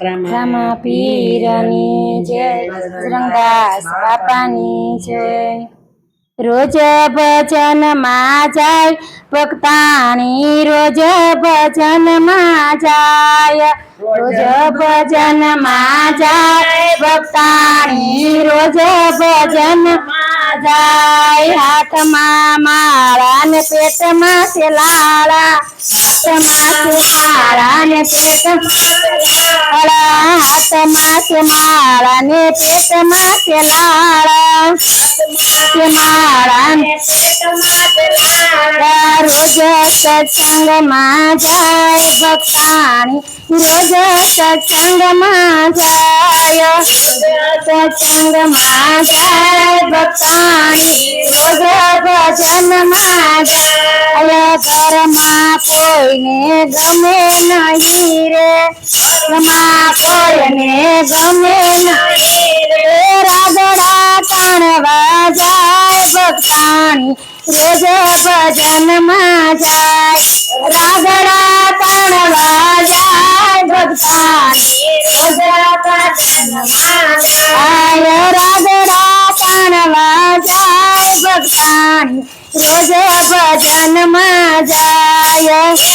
રામા પીરની જય રંગાસ બાપાની જય. રોજ ભજનમાં જાય ભક્તાણી રોજ ભજનમાં જાય. રોજ ભજનમાં જાય ભક્તાણી રોજ ભજન જાય. હાથમાં મારા ને પેટમાં છે લાળા હાથમાં છે માળા ને પેટમાં લાળા હાથમાં છે માળા ને પેટમાં છે લાળા કે માળા ને રોજ સત્સંગમાં જાય ભક્તાણી રોજ સત્સંગમાં જાય સત્સંગમાં જાય ભક્તાણી રોજ ભજનમાં જાય કોઈને ગમે નહીં રે ઘરમાં કોઈને ગમે નહીં રે રાગડા તાણવા જાય ભક્તાણી રોજ ભજનમાં જાય રાગડા તાણવા જાય ભક્તાણી રોજ ભજનમાં જાય રાગડા તાણવા જાય ભક્તાણી રોજ ભજનમાં જાય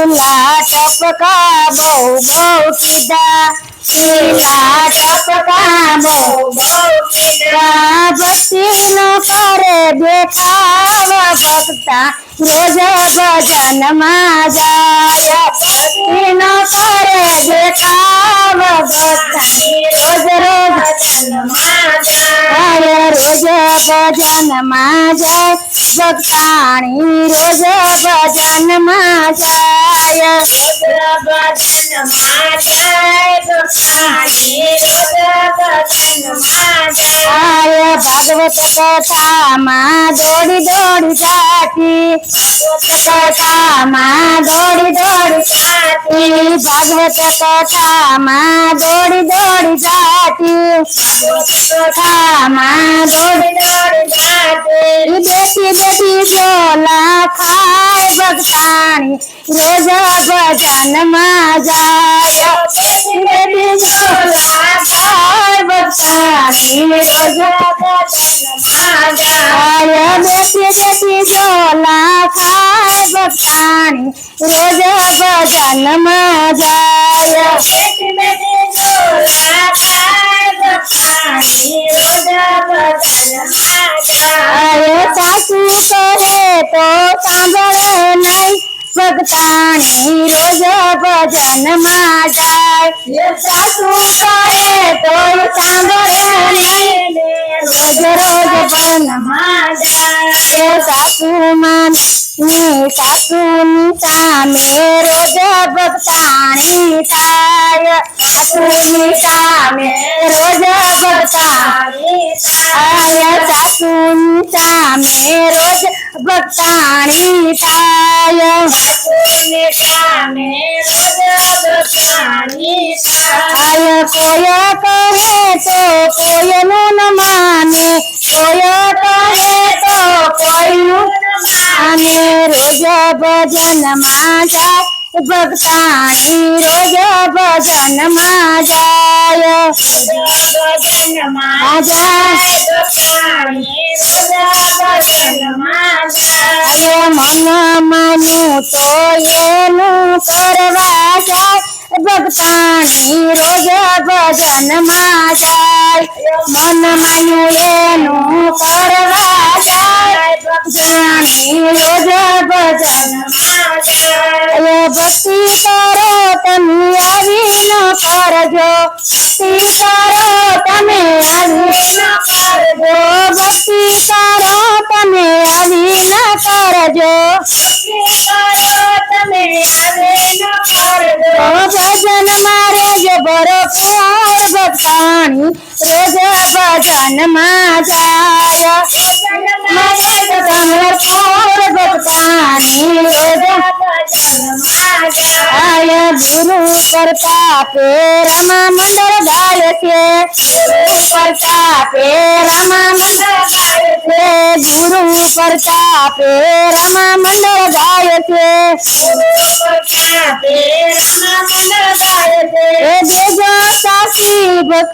પીલા ટપકા બહુ બહુ કીધા પીલા ટપકા બહુ બહુ કીધા ભક્તિ નો કરે દેખાવ ભક્તા. રોજ ભજનમાં જાય ભક્તિ નો કરે દેખાવ ભક્તા. રોજ રોજ જાય રોજ ભજનમાં જાય ભક્તાણી રોજ ભજનમાં જાય આય ભાગવત કથામાં દોડી દોડી જાતી કથામાં દોડી દોડી जाती भागवत कथा माँ दौड़ी दौड़ जाती कथा माँ दौड़ी दौड़ जाती। बेटी बेटी झोला खाए भगतानी रोज भजन माँ जाय बेटी बेटी झोला खाए भगतानी रोज भजन ભક્તાણી રોજ ભજનમાં જાય બેઠી બેઠી જોલા ખાય ભક્તાણી રોજ ભજનમાં જાય સાસુ કહે તો સાંભળે નહીં ભક્તાણી રોજ ભજનમાં જાય સાસુ કહે તો સાંભળે નહીં રોજ રોજ ભજનમાં જાય સાસુ માન સાસુની સામે રોજ ભક્તાણી થાય સાસુની સામે રોજ ભક્તાણી થાય સાસુની સામે રોજ ભક્તાણી થાય સાસુની સામે ભજનમાં જાય રોજ ભજનમાં ભજનમાં મન માનું તો એનું કરવા જાય ભક્તાની રોજ ભજનમાં મન માનું એનું કરવા जाने रोजा बजाना अरे बत्ती तारो तमी आवी करजो बत्ती तारो तमे आवी न करजो तारो तमे आवी न करजो बत्ती तारो भजन मारे जबरो कुआर भक्तानी रोजा भजन मा जाया। आय गुरु करता पे रमा मंडल गाय से गुरु करता पे रमा मंडल गाय से गुरु करता पे रमा मंडल गाय से गुरु करता रमा मंडल गाय से देजो सासी भक्त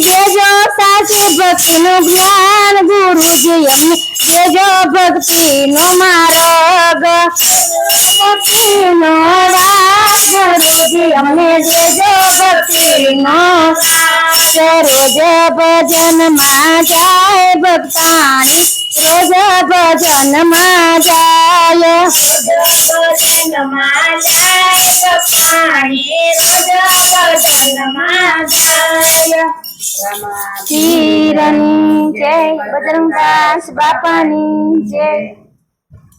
देजो सासी भक्त ज्ञान गुरु जी हमने ગુરુજી અમને દેજો ભક્તિનો માર્ગ ભક્તિનો રાગ ગુરુજી અમને દેજો ભક્તિનો રાગ રોજ ભજનમાં જાય ભક્તાણી રોજ ભજનમાં જાય ભજનમાં જાય ભક્તાણી રોજ ભજનમાં જાય પીરની જય બજરંગદાસ બાપાની જય